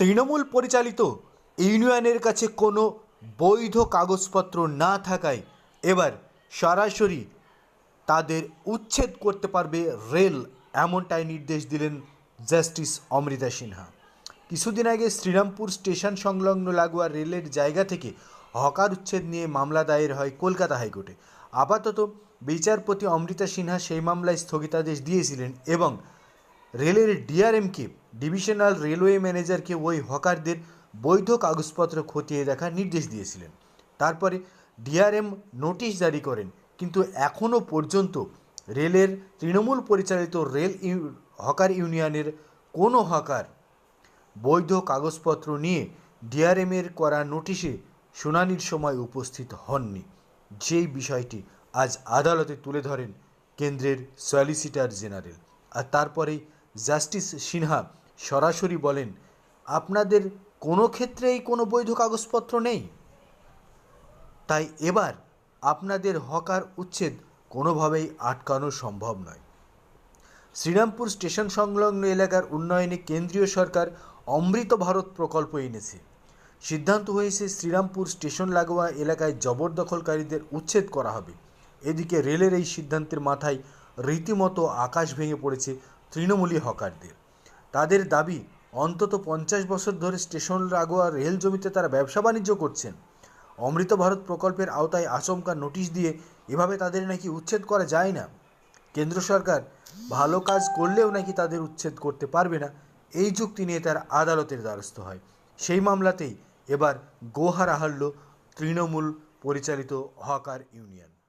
তৃণমূল পরিচালিত ইউনিয়নের কাছে কোনো বৈধ কাগজপত্র না থাকায় এবার সরাসরি তাদের উচ্ছেদ করতে পারবে রেল এমনটাই নির্দেশ দিলেন জাস্টিস অমৃতা সিনহা। কিছুদিন আগে শ্রীরামপুর স্টেশন সংলগ্ন লাগোয়া রেলের জায়গা থেকে হকার উচ্ছেদ নিয়ে মামলা দায়ের হয় কলকাতা হাইকোর্টে। আপাতত বিচারপতি অমৃতা সিনহা সেই মামলায় স্থগিতাদেশ দিয়েছিলেন এবং রেলের ডিআরএমকে, ডিভিশনাল রেলওয়ে ম্যানেজারকে ওই হকারদের বৈধ কাগজপত্র খতিয়ে দেখার নির্দেশ দিয়েছিলেন। তারপরে ডিআরএম নোটিশ জারি করেন, কিন্তু এখনও পর্যন্ত রেলের তৃণমূল পরিচালিত রেল হকার ইউনিয়নের কোনো হকার বৈধ কাগজপত্র নিয়ে ডিআরএমের করা নোটিশে শুনানির সময় উপস্থিত হননি। যেই বিষয়টি আজ আদালতে তুলে ধরেন কেন্দ্রের সলিসিটার জেনারেল। আর তারপরেই জাস্টিস সিনহা সরাসরি বলেন, আপনাদের কোনো ক্ষেত্রেই কোনো বৈধ কাগজপত্র নেই। তাই এবার আপনাদের হকার উচ্ছেদ কোনোভাবেই আটকানো সম্ভব নয়। শ্রীরামপুর স্টেশন সংলগ্ন এলাকার উন্নয়নে কেন্দ্রীয় সরকার অমৃত ভারত প্রকল্প এনেছে। সিদ্ধান্ত হয়েছে শ্রীরামপুর স্টেশন লাগোয়া এলাকায় জবরদখলকারীদের উচ্ছেদ করা হবে। এদিকে রেলের এই সিদ্ধান্তের মাথায় রীতিমতো আকাশ ভেঙে পড়েছে তৃণমূলী হকারদের। তাদের দাবি, অন্তত পঞ্চাশ বছর ধরে স্টেশন লাগোয়া রেল জমিতে তারা ব্যবসা বাণিজ্য করছেন। অমৃত ভারত প্রকল্পের আওতায় আচমকা নোটিশ দিয়ে এভাবে তাদের নাকি উচ্ছেদ করা যায় না? কেন্দ্র সরকার ভালো কাজ করলেও নাকি তাদের উচ্ছেদ করতে পারবে না? এই যুক্তি নিয়ে তার আদালতের দ্বারস্থ হয়। সেই মামলাতেই এবার গোহারা হারল তৃণমূল পরিচালিত হকার ইউনিয়ন।